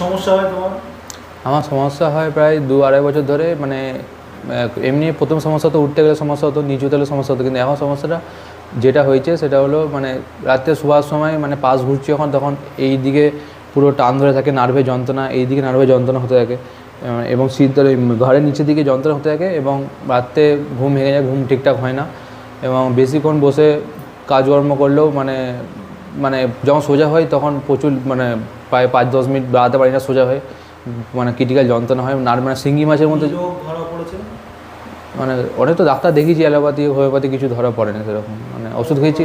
সমস্যা হয় তোমার? আমার সমস্যা হয় প্রায় দু আড়াই বছর ধরে মানে এমনি প্রথম সমস্যা তো উঠতে গেলে সমস্যা হতো নিচুতে গেলে সমস্যা হতো, কিন্তু এখন সমস্যাটা যেটা হয়েছে সেটা হলো মানে রাত্রে শোয়ার সময় মানে পাশ ঘুরছি যখন তখন এই দিকে পুরো টান ধরে থাকে নার্ভে যন্ত্রণা, এই দিকে নার্ভে যন্ত্রণা হতে থাকে এবং শীত ঘরের নিচের দিকে যন্ত্রণা হতে থাকে, এবং রাত্রে ঘুম ভেঙে যায়, ঘুম ঠিকঠাক হয় না, এবং বেশিক্ষণ বসে কাজকর্ম করলেও মানে মানে যখন সোজা হয় তখন প্রচুর মানে প্রায় পাঁচ দশ মিনিট দাঁড়াতে পারি না সোজা হয়ে মানে ক্রিটিক্যাল যন্ত্রণা হয় নার মানে শিঙ্গি মাছের মধ্যে মানে অনেক তো ডাক্তার দেখিয়েছি অ্যালোপ্যাথি হোমিওপ্যাথি কিছু ধরা পড়ে না সেরকম মানে ওষুধ খেয়েছি।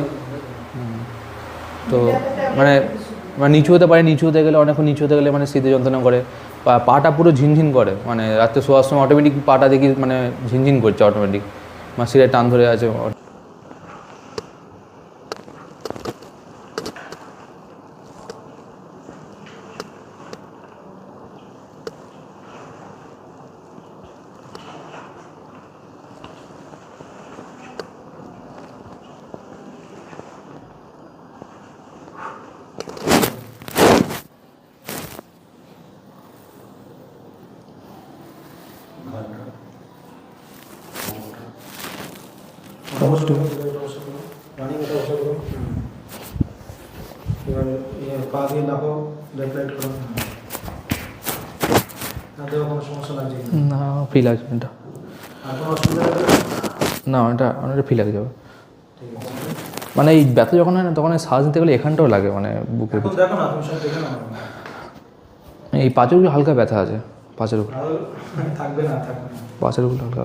তো মানে মানে নিচু হতে পারে নিচু হতে গেলে অনেকক্ষণ নিচু হতে গেলে মানে শীতে যন্ত্রণা করে পাটা পুরো ঝিনঝিন করে মানে রাত্রে শোয়ার সময় অটোমেটিক পাটা দেখি মানে ঝিনঝিন করছে অটোমেটিক মানে শিরের টান ধরে আছে রানিং এটা বসে করো এবার পা দিয়ে লাফো লেফট রাইট করো না লাগছে আছে এটা। না এটা অনেকটা আছে মানে এই ব্যথা যখন হয় না তখন শ্বাস নিতে গেলে এখানটাও লাগে মানে বুকের এই পাঁচেরগুলো হালকা ব্যথা আছে। পাঁচের উপর। থাকবে না থাকবে না। পাঁচের উপর হালকা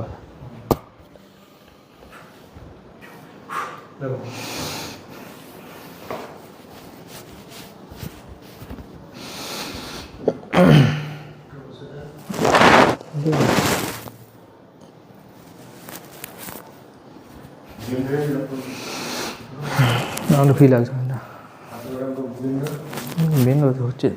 ফিল লাগছে এটা বেন হচ্ছে